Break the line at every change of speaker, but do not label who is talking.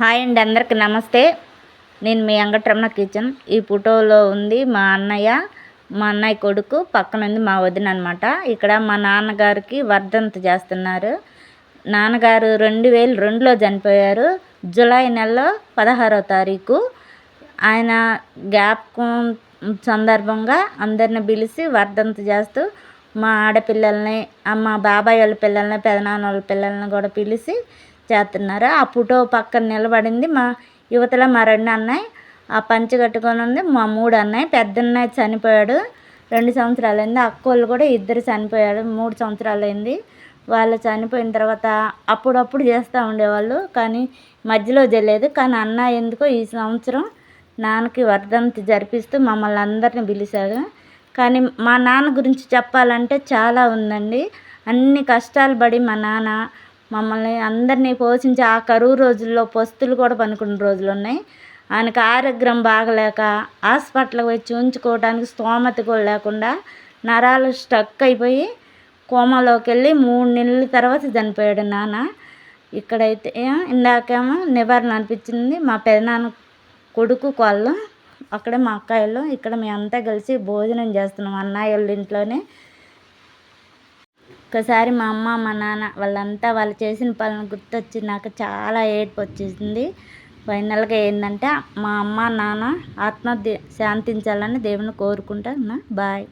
Hi అండి అందరికి నమస్తే. నేను మీ అంగట్రమణ కిచెన్. ఈ ఫోటోలో ఉంది మా అన్నయ్య మా అన్నయ్య కొడుకు పక్కన ఉంది మా వదిన అనమాట ఇక్కడ మా నాన్నగారికి వర్ధంతి చేస్తున్నారు. నాన్నగారు రెండు వేలు రెండులో చనిపోయారు. జూలై నెలలో పదహారవ తారీఖు. ఆయన జ్ఞాపకం సందర్భంగా అందరిని పిలిచి వర్ధంతి చేస్తూ మా ఆడపిల్లల్ని మా బాబాయ్ వాళ్ళ పిల్లల్ని పెదనాన్న వాళ్ళ పిల్లల్ని కూడా పిలిచి చేస్తున్నారు. ఆ ఫోటో పక్కన నిలబడింది మా యువతల మా రెండు అన్నయ్య. ఆ పంచ కట్టుకొని ఉంది మా మూడు అన్నయ్య. పెద్ద అన్నయ్య చనిపోయాడు. రెండు సంవత్సరాలు అయింది అక్కోళ్ళు కూడా ఇద్దరు చనిపోయాడు మూడు సంవత్సరాలు అయింది వాళ్ళు చనిపోయిన తర్వాత అప్పుడప్పుడు చేస్తూ ఉండేవాళ్ళు. కానీ మధ్యలో తెలియదు కానీ అన్న ఎందుకో ఈ సంవత్సరం నాన్నకి వర్ధంతి జరిపిస్తూ మమ్మల్ని అందరిని పిలిచాడు. కానీ మా నాన్న గురించి చెప్పాలంటే చాలా ఉందండి. అన్ని కష్టాలు పడి మా నాన్న మమ్మల్ని అందరినీ పోషించి ఆ కరువు రోజుల్లో పస్తులు కూడా పనుకున్న రోజులు ఉన్నాయి. ఆయనకు ఆరోగ్యం బాగలేక హాస్పిటల్కి వచ్చి ఉంచుకోవడానికి స్తోమత కూడా లేకుండా నరాలు స్టక్ అయిపోయి కోమాలోకి వెళ్ళి మూడు నెలల తర్వాత చనిపోయాడు నాన్న. ఇక్కడైతే ఇందాకేమో నివారణ అనిపించింది. మా పెదనాన్న కొడుకు కోళ్ళు. అక్కడే మా అక్కాయిలు ఇక్కడ మేమంతా కలిసి భోజనం చేస్తున్నాం. అన్నయ్య వాళ్ళ ఇంట్లోనే. ఒకసారి మా అమ్మ మా నాన్న వాళ్ళంతా వాళ్ళు చేసిన పనులు గుర్తొచ్చి నాకు చాలా ఏడుపు వచ్చేసింది. ఫైనల్గా ఏంటంటే మా అమ్మ నాన్న ఆత్మ శాంతించాలని దేవుని కోరుకుంటా బాయ్.